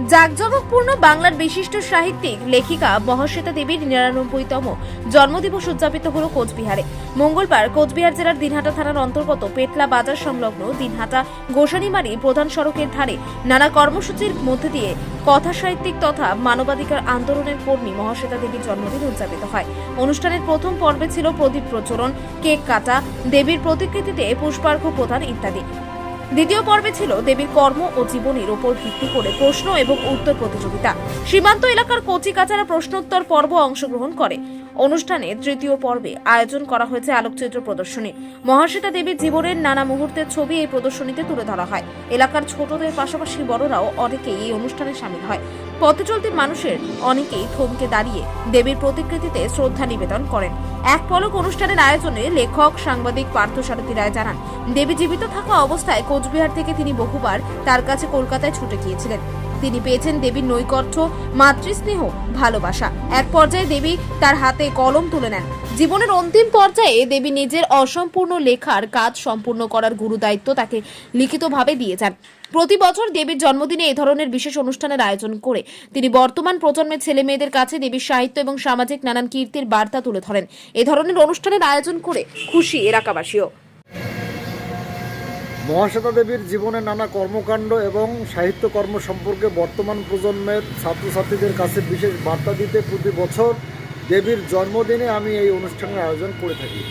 জাঁকজমকপূর্ণ বাংলার বিশিষ্ট সাহিত্যিক, লেখিকা মহাশ্বেতা দেবীর নিরানব্বইতম জন্মদিবস উদযাপিত হল কোচবিহারে। মঙ্গলবার কোচবিহার জেলার দিনহাটা থানার অন্তর্গত পেটলা বাজার সংলগ্ন দিনহাটা গোসানিমারি প্রধান সড়কের ধারে নানা কর্মসূচির মধ্যে দিয়ে কথা সাহিত্যিক তথা মানবাধিকার আন্দোলনের কর্মী মহাশ্বেতা দেবীর জন্মদিন উদযাপিত হয়। অনুষ্ঠানের প্রথম পর্বে ছিল প্রদীপ প্রচলন কেক কাটা, দেবীর প্রতিকৃতিতে পুষ্পার্ঘ্য প্রদান ইত্যাদি। দ্বিতীয় পর্বে ছিল দেবীর কর্ম ও জীবনের উপর ভিত্তি করে প্রশ্ন এবং উত্তর প্রতিযোগিতা। সীমান্ত এলাকার কচি কাচারা প্রশ্নোত্তর পর্ব অংশগ্রহণ করে। অনুষ্ঠানে তৃতীয় পর্বে আয়োজন করা হয়েছে আলোকচিত্র প্রদর্শনী। মহাশ্বেতা দেবীর জীবনের নানা মুহূর্তের ছবি এই প্রদর্শনীতে তুলে ধরা হয়। এলাকার ছোটদের পাশাপাশি বড়রাও অনেকেই এই অনুষ্ঠানে সামিল হয়। পথে চলতি মানুষের অনেকেই থমকে দাঁড়িয়ে দেবীর প্রতিকৃতিতে শ্রদ্ধা নিবেদন করেন। এক পলক অনুষ্ঠানের আয়োজনে লেখক, সাংবাদিক পার্থসারথী রায় জানান, দেবী জীবিত থাকা অবস্থায় কোচবিহার থেকে তিনি বহুবার তার কাছে কলকাতায় ছুটে গিয়েছিলেন। তিনি পেয়েছেন দেবীর নৈকট্য, মাতৃস্নেহ, ভালোবাসা। এক পর্যায়ে দেবী তার হাতে কলম তুলে নেন। জীবনের অন্তিম পর্যায়ে দেবী নিজের অসম্পূর্ণ লেখার কাজ সম্পূর্ণ করার গুরু দায়িত্ব তাকে লিখিতভাবে দিয়ে যান। প্রতি বছর দেবীর জন্মদিনে এ ধরনের বিশেষ অনুষ্ঠানের আয়োজন করে তিনি বর্তমান প্রজন্মের ছেলে মেয়েদের কাছে দেবীর সাহিত্য এবং সামাজিক নানান কীর্তির বার্তা তুলে ধরেন। এ ধরনের অনুষ্ঠানের আয়োজন করে খুশি এলাকাবাসীও। মহাশ্বেতা দেবীর জীবনে নানা কর্মকাণ্ড এবং সাহিত্যকর্ম সম্পর্কে বর্তমান প্রজন্মের ছাত্রছাত্রীদের কাছে বিশেষ বার্তা দিতে প্রতি বছর দেবীর জন্মদিনে আমি এই অনুষ্ঠানের আয়োজন করে থাকি।